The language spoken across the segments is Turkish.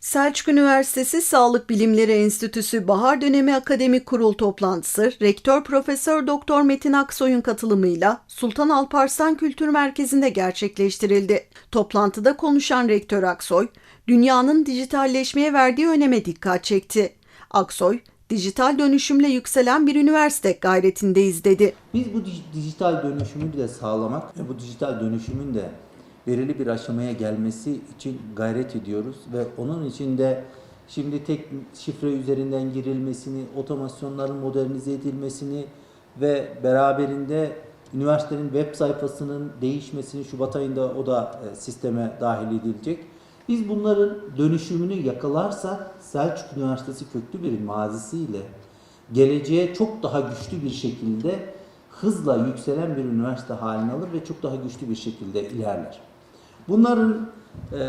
Selçuk Üniversitesi Sağlık Bilimleri Enstitüsü Bahar Dönemi Akademik Kurul toplantısı Rektör Profesör Doktor Metin Aksoy'un katılımıyla Sultan Alparslan Kültür Merkezi'nde gerçekleştirildi. Toplantıda konuşan Rektör Aksoy, dünyanın dijitalleşmeye verdiği öneme dikkat çekti. Aksoy, dijital dönüşümle yükselen bir üniversite gayretindeyiz dedi. Biz bu dij- dijital dönüşümü de sağlamak ve bu dijital dönüşümün de belirli bir aşamaya gelmesi için gayret ediyoruz ve onun için de şimdi tek şifre üzerinden girilmesini, otomasyonların modernize edilmesini ve beraberinde üniversitenin web sayfasının değişmesini Şubat ayında o da e, sisteme dahil edilecek. Biz bunların dönüşümünü yakalarsak Selçuk Üniversitesi köklü bir mazisiyle geleceğe çok daha güçlü bir şekilde hızla yükselen bir üniversite haline alır ve çok daha güçlü bir şekilde ilerler. Bunların e,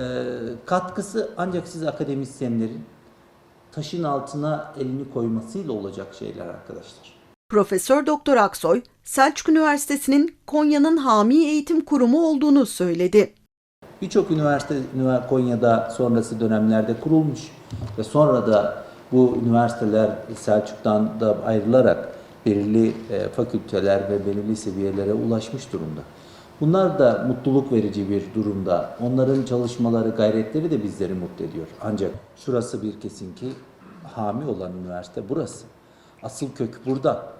katkısı ancak siz akademisyenlerin taşın altına elini koymasıyla olacak şeyler arkadaşlar. Profesör Doktor Aksoy, Selçuk Üniversitesi'nin Konya'nın hami eğitim kurumu olduğunu söyledi. Birçok üniversite ünivers- Konya'da sonrası dönemlerde kurulmuş ve sonra da bu üniversiteler Selçuk'tan da ayrılarak belirli e, fakülteler ve belirli seviyelere ulaşmış durumda. Bunlar da mutluluk verici bir durumda. Onların çalışmaları, gayretleri de bizleri mutlu ediyor. Ancak şurası bir kesin ki hami olan üniversite burası. Asıl kök burada.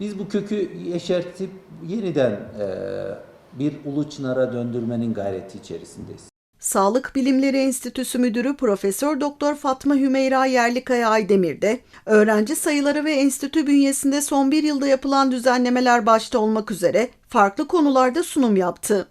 Biz bu kökü yeşertip yeniden e, bir ulu çınara döndürmenin gayreti içerisindeyiz. Sağlık Bilimleri Enstitüsü Müdürü Profesör Doktor Fatma Hümeyra Yerlikaya Aydemir de öğrenci sayıları ve enstitü bünyesinde son bir yılda yapılan düzenlemeler başta olmak üzere farklı konularda sunum yaptı.